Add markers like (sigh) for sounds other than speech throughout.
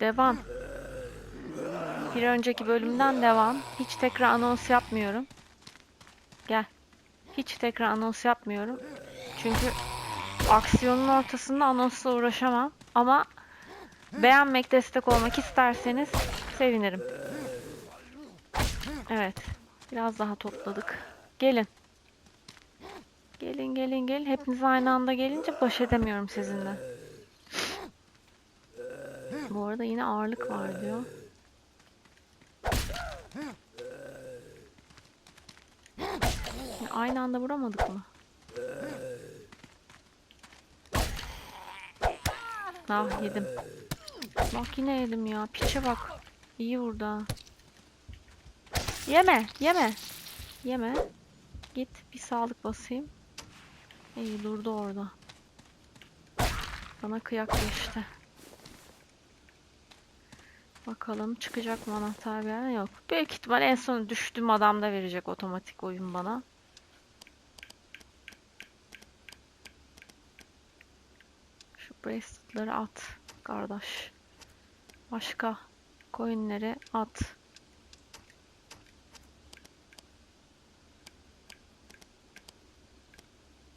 Devam. Bir önceki bölümden devam. Hiç tekrar anons yapmıyorum. Gel. Hiç tekrar anons yapmıyorum. Çünkü aksiyonun ortasında anonsla uğraşamam. Ama beğenmek, destek olmak isterseniz sevinirim. Evet. Biraz daha topladık. Gelin. Gelin gelin gelin. Hepiniz aynı anda gelince baş edemiyorum sizinle. Bu arada yine ağırlık var diyor. Aynı anda vuramadık mı? Ah yedim. Bak yine yedim ya. Piçe bak. İyi vurdu ha. Yeme, yeme. Yeme. Git bir sağlık basayım. İyi durdu orada. Bana kıyak geçti. Bakalım çıkacak mı anahtar bir yerden? Yok. Büyük ihtimal en son düştüğüm adam da verecek otomatik oyun bana. Şu bracelet'ları at kardeş. Başka coin'leri at.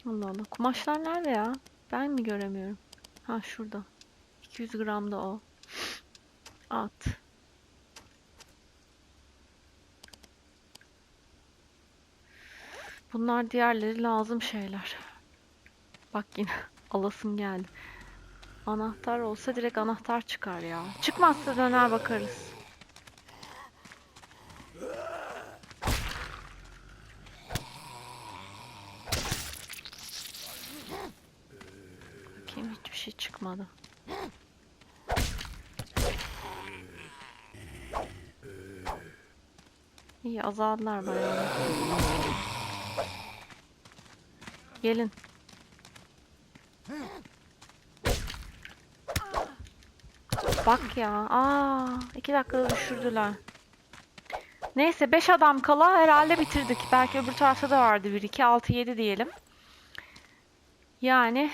Allah Allah. Kumaşlar nerede ya? Ben mi göremiyorum? Ha şurada. 200 gram da o. At. Bunlar diğerleri lazım şeyler. Bak yine (laughs) alasım geldi. Anahtar olsa direkt anahtar çıkar ya. Çıkmazsa döner bakarız. Bakayım hiçbir şey çıkmadı. İyi azaldılar bayağı. Gelin. Bak ya. Aa, iki dakikada düşürdüler. Neyse 5 adam kala herhalde bitirdik. Belki öbür tarafta da vardı 1 2 6 7 diyelim. Yani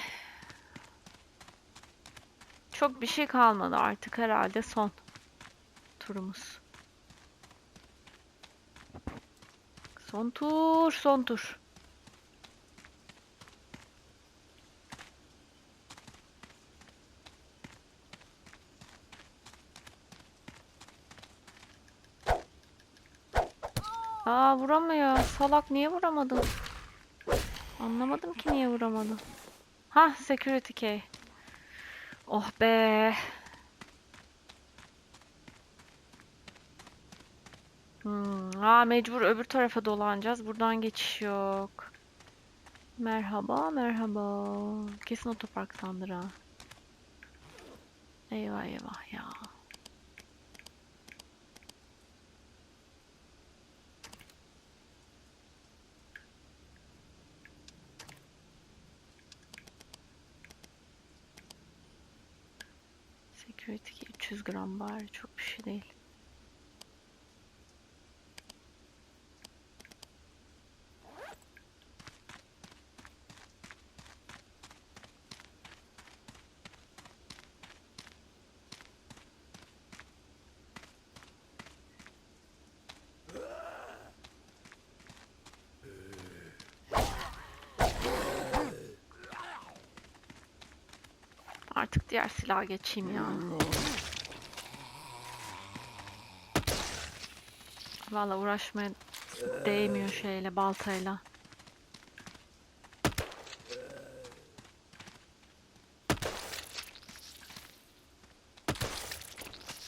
çok bir şey kalmadı artık herhalde son turumuz. Son tur, son tur. Aa vuramıyor. Salak niye vuramadın? Anlamadım ki niye vuramadın. Ha security key. Oh be. Hmm, aa mecbur öbür tarafa dolanacağız. Buradan geçiş yok. Merhaba, merhaba. Kesin otopark sandır ha. Eyvah eyvah ya. Security key 300 gram bari çok bir şey değil. Artık diğer silaha geçeyim ya. Valla uğraşmaya değmiyor şeyle, baltayla.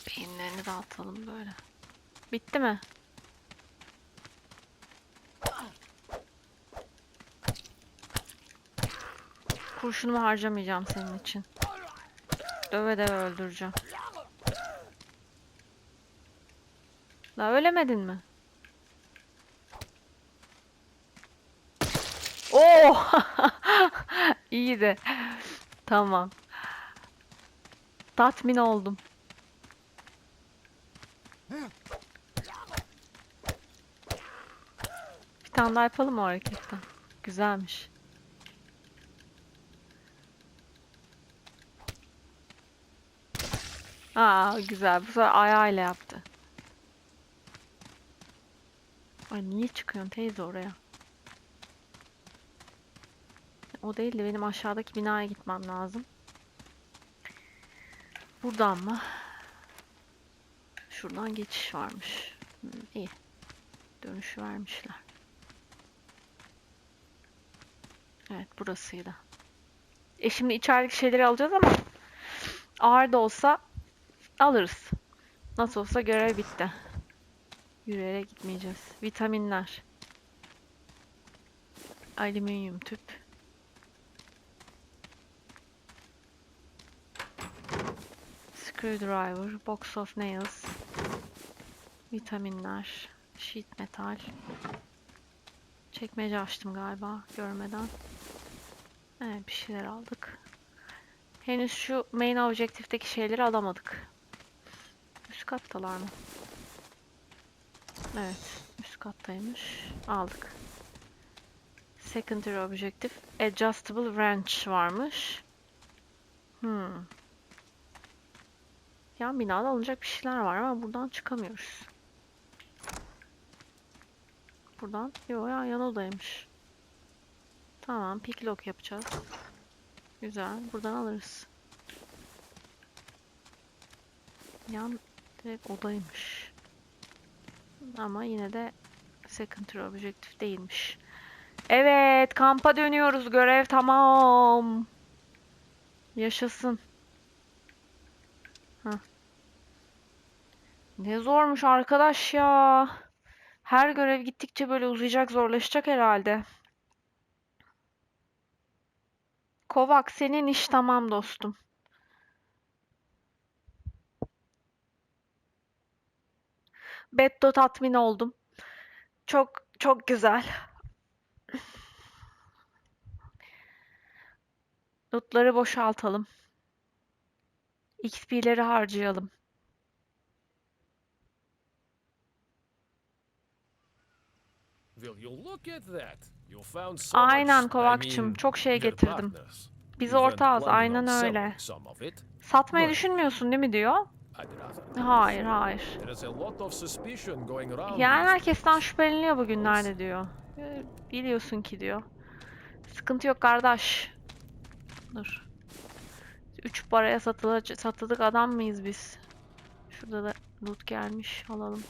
Beyinlerini dağıtalım böyle. Bitti mi? Kurşunumu harcamayacağım senin için. Döve döve öldüreceğim. La ölemedin mi? Oo! İyi de. Tamam. Tatmin oldum. Bir tane daha yapalım o hareketten? Güzelmiş. Aa güzel. Bu sefer ayağıyla yaptı. Ay niye çıkıyorsun teyze oraya? O değil de benim aşağıdaki binaya gitmem lazım. Buradan mı? Şuradan geçiş varmış. Hmm, iyi. Dönüşü vermişler. Evet burasıydı. E şimdi içerideki şeyleri alacağız ama ağır da olsa alırız. Nasıl olsa görev bitti. Yürüyerek gitmeyeceğiz. Vitaminler. Alüminyum tüp. Screwdriver, box of nails. Vitaminler, sheet metal. Çekmece açtım galiba görmeden. Evet bir şeyler aldık. Henüz şu main objektifteki şeyleri alamadık. Üst kattalar mı? Evet, üst kattaymış. Aldık. Secondary objective adjustable wrench varmış. Hmm. Yan binada alınacak bir şeyler var ama buradan çıkamıyoruz. Buradan, yo ya yan odaymış. Tamam, pick lock yapacağız. Güzel, buradan alırız. Yan direkt odaymış. Ama yine de secondary objective değilmiş. Evet, kampa dönüyoruz. Görev tamam. Yaşasın. Hah. Ne zormuş arkadaş ya. Her görev gittikçe böyle uzayacak, zorlaşacak herhalde. Kovak, senin iş tamam dostum. Betto tatmin oldum. Çok çok güzel. Notları boşaltalım. XP'leri harcayalım. Aynen Kovakçım, çok şey getirdim. partners. Biz We weren't ortağız, planning aynen öyle. Satmayı düşünmüyorsun değil mi diyor? Hayır, hayır. Yani herkesten şüpheleniyor bugünlerde diyor. Ee, Biliyorsun ki diyor. Sıkıntı yok kardeş. Dur. Üç paraya satılı, satılık adam mıyız biz? Şurada da loot gelmiş. Alalım.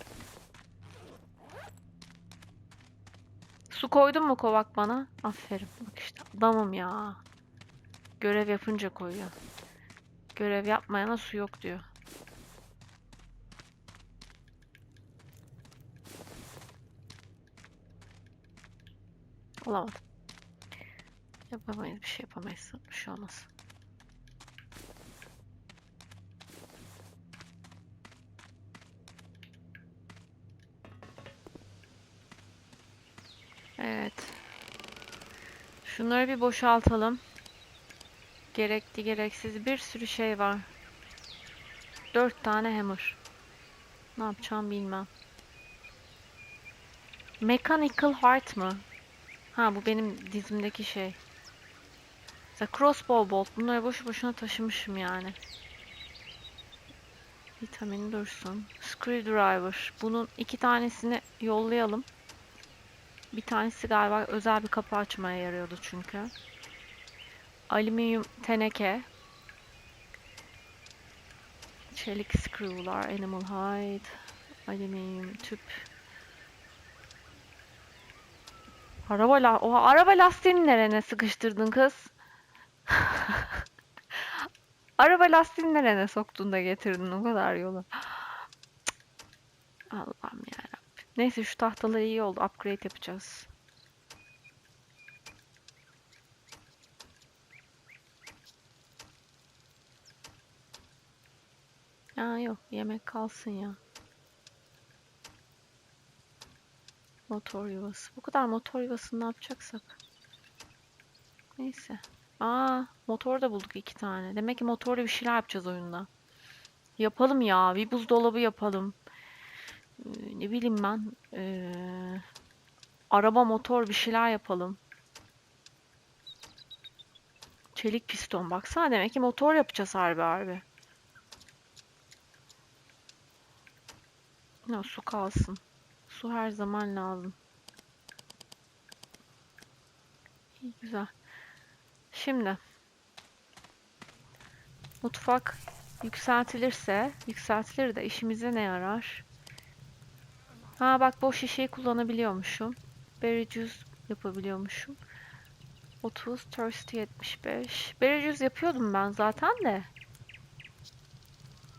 Su koydun mu kovak bana? Aferin. Bak işte adamım ya. Görev yapınca koyuyor. Görev yapmayana su yok diyor. Alamadım. Yapamayız bir şey yapamayız. Bir şey olmaz. Evet. Şunları bir boşaltalım. Gerekli gereksiz bir sürü şey var. Dört tane hammer. Ne yapacağım bilmem. Mechanical heart mı? Ha bu benim dizimdeki şey. Mesela crossbow bolt. Bunları boşu boşuna taşımışım yani. Vitamin dursun. Screwdriver. Bunun iki tanesini yollayalım. Bir tanesi galiba özel bir kapı açmaya yarıyordu çünkü. Alüminyum teneke. Çelik screw'lar, animal hide, alüminyum tüp. Araba la Oha, araba lastiğini nerene sıkıştırdın kız? (laughs) Araba lastiğini nerene soktun da getirdin o kadar yolu. (gasps) Allah'ım yarabbim. Neyse şu tahtalar iyi oldu. Upgrade yapacağız. Ya yok yemek kalsın ya. Motor yuvası. Bu kadar motor yuvasını ne yapacaksak. Neyse. Aa, motor da bulduk iki tane. Demek ki motorla bir şeyler yapacağız oyunda. Yapalım ya. Bir buzdolabı yapalım. Ee, ne bileyim ben. Ee, araba, motor bir şeyler yapalım. Çelik piston. Baksana demek ki motor yapacağız harbi harbi. No, su kalsın. Su her zaman lazım. İyi güzel. Şimdi mutfak yükseltilirse, yükseltilir de işimize ne yarar? Ha bak boş şişeyi kullanabiliyormuşum. Berry juice yapabiliyormuşum. 30, thirsty 75. Berry juice yapıyordum ben zaten de.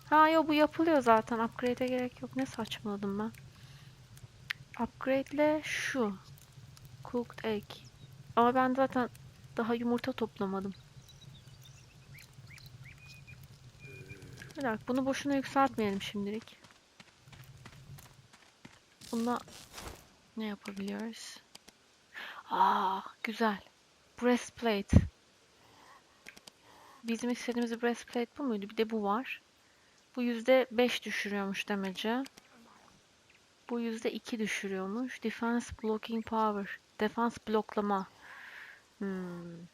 Ha yo bu yapılıyor zaten. Upgrade'e gerek yok. Ne saçmaladım ben. Upgrade'le şu. Cooked egg. Ama ben zaten daha yumurta toplamadım. Bir dakika bunu boşuna yükseltmeyelim şimdilik. Bunda ne yapabiliyoruz? Aa güzel. Breastplate. Bizim istediğimiz breastplate bu muydu? Bir de bu var. Bu yüzde beş düşürüyormuş demece. Bu yüzde iki düşürüyormuş. Defense blocking power. Defans bloklama. Hmm.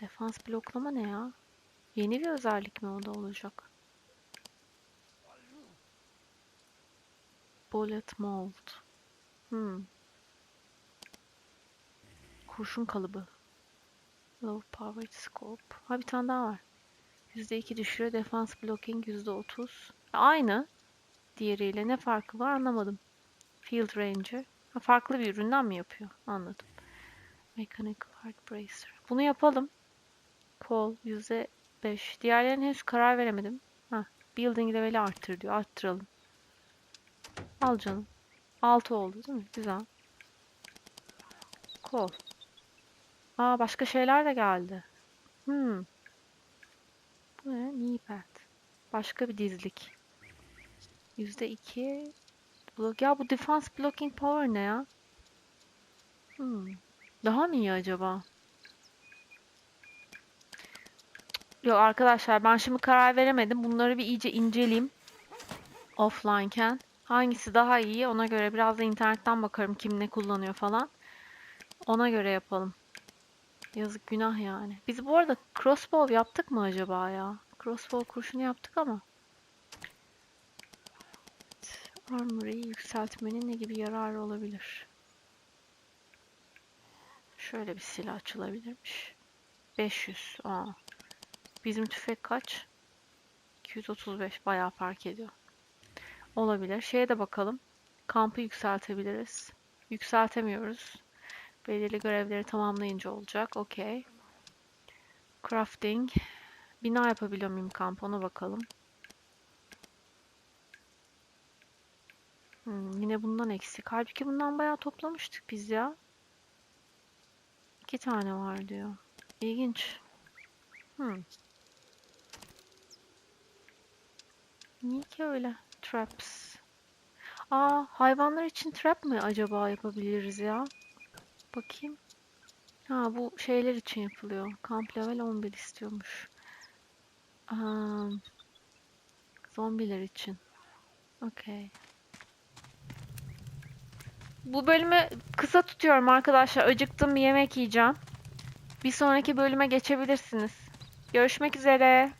Defans bloklama ne ya? Yeni bir özellik mi o da olacak? Bullet mold. Hmm. Kurşun kalıbı. Low powered scope. Ha bir tane daha var. %2 düşürüyor. Defense blocking %30. Aynı. Diğeriyle ne farkı var anlamadım. Field Ranger. Ha, farklı bir üründen mi yapıyor? Anladım. Mechanical Heart Bracer. Bunu yapalım. Call %5. Diğerlerine henüz karar veremedim. Ha, building level'i arttır diyor. Arttıralım. Al canım. 6 oldu değil mi? Güzel. Call. Aa başka şeyler de geldi. Hmm. Bu ne? Nipet. Başka bir dizlik. %2 block. Ya bu defense blocking power ne ya? Hmm. Daha mı iyi acaba? Yok arkadaşlar ben şimdi karar veremedim. Bunları bir iyice inceleyeyim. Offlineken. Hangisi daha iyi ona göre biraz da internetten bakarım kim ne kullanıyor falan. Ona göre yapalım. Yazık günah yani. Biz bu arada crossbow yaptık mı acaba ya? Crossbow kurşunu yaptık ama. Armory'yi yükseltmenin ne gibi yararı olabilir? Şöyle bir silah açılabilirmiş. 500. Aa. Bizim tüfek kaç? 235. Bayağı fark ediyor. Olabilir. Şeye de bakalım. Kampı yükseltebiliriz. Yükseltemiyoruz. Belirli görevleri tamamlayınca olacak. Okey. Crafting. Bina yapabiliyor muyum kamp? Ona bakalım. Hmm, yine bundan eksik. Halbuki bundan bayağı toplamıştık biz ya. İki tane var diyor. İlginç. Hmm. Niye ki öyle? Traps. Aa, hayvanlar için trap mı acaba yapabiliriz ya? Bakayım. Ha bu şeyler için yapılıyor. Kamp level 11 istiyormuş. Aa, zombiler için. Okey. Bu bölümü kısa tutuyorum arkadaşlar. Acıktım yemek yiyeceğim. Bir sonraki bölüme geçebilirsiniz. Görüşmek üzere.